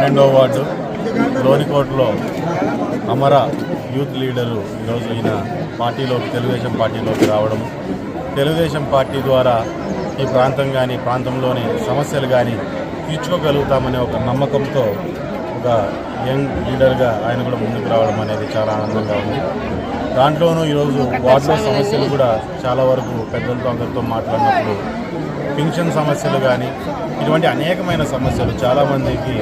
పన్నెండవ వార్డు లోనికోటలో అమర యూత్ లీడరు ఈరోజు ఈయన పార్టీలోకి తెలుగుదేశం పార్టీలోకి రావడం తెలుగుదేశం పార్టీ ద్వారా ఈ ప్రాంతం కానీ ప్రాంతంలోని సమస్యలు కానీ తీర్చుకోగలుగుతామనే ఒక నమ్మకంతో ఒక యంగ్ లీడర్గా ఆయన కూడా ముందుకు రావడం అనేది చాలా ఆనందంగా ఉంది. దాంట్లోనూ ఈరోజు వార్డులో సమస్యలు కూడా చాలా వరకు పెద్దలతో అందరితో మాట్లాడినప్పుడు పింఛన్ సమస్యలు కానీ ఇటువంటి అనేకమైన సమస్యలు చాలామందికి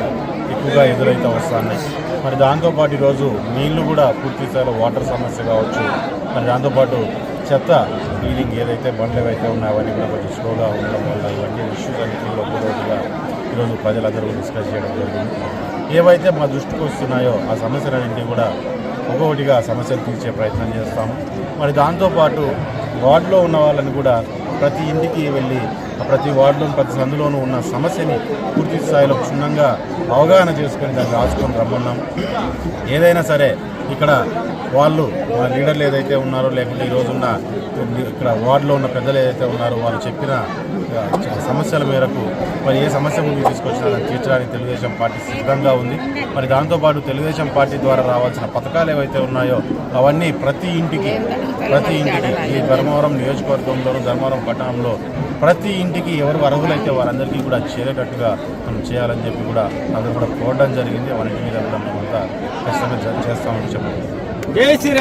ఎక్కువగా ఎదురైతే వస్తున్నాయి మరి దాంతోపాటు ఈరోజు నీళ్ళు కూడా పూర్తి స్థాయిలో వాటర్ సమస్య కావచ్చు. మరి దాంతోపాటు చెత్త క్లీనింగ్ ఏదైతే బండ్లు ఏవైతే ఉన్నాయో అవన్నీ కూడా కొంచెం స్లోగా ఉండడం వల్ల ఇవన్నీ ఇష్యూస్ అన్నింటిలో ఒకరోజుగా ఈరోజు ప్రజలందరూ డిస్కస్ చేయడం జరిగింది. ఏవైతే మా దృష్టికి వస్తున్నాయో ఆ సమస్యలన్నింటినీ కూడా ఒక్కొక్కటిగా సమస్యలు తీర్చే ప్రయత్నం చేస్తాము. మరి దాంతోపాటు వార్డులో ఉన్న వాళ్ళని కూడా ప్రతి ఇంటికి వెళ్ళి ప్రతి వార్డులోను ప్రతి సందులోనూ ఉన్న సమస్యని పూర్తి స్థాయిలో క్షుణ్ణంగా అవగాహన చేసుకొని దాన్ని రాసుకొని రమ్మన్నాం. ఏదైనా సరే ఇక్కడ వాళ్ళు మా లీడర్లు ఏదైతే ఉన్నారో లేకుంటే ఈ రోజున్న ఇక్కడ వార్డులో ఉన్న పెద్దలు ఏదైతే ఉన్నారో వాళ్ళు చెప్పిన సమస్యల మేరకు మరి ఏ సమస్య ముందు తీసుకొచ్చినా తీర్చడానికి తెలుగుదేశం పార్టీ సిద్ధంగా ఉంది. మరి దాంతోపాటు తెలుగుదేశం పార్టీ ద్వారా రావాల్సిన పథకాలు ఏవైతే ఉన్నాయో అవన్నీ ప్రతి ఇంటికి ప్రతి ఇంటికి ఈ ధర్మవరం నియోజకవర్గంలోనూ ధర్మవరం పట్టణంలో ప్రతి ఇంటికి ఎవరు అర్హులైతే వారందరికీ కూడా చేరేటట్టుగా మనం చేయాలని చెప్పి కూడా అందరూ కూడా కోరడం జరిగింది. అవన్నిటి మీద కూడా మనమంతా ఖచ్చితంగా చేస్తామని జై శ్రీరామ్.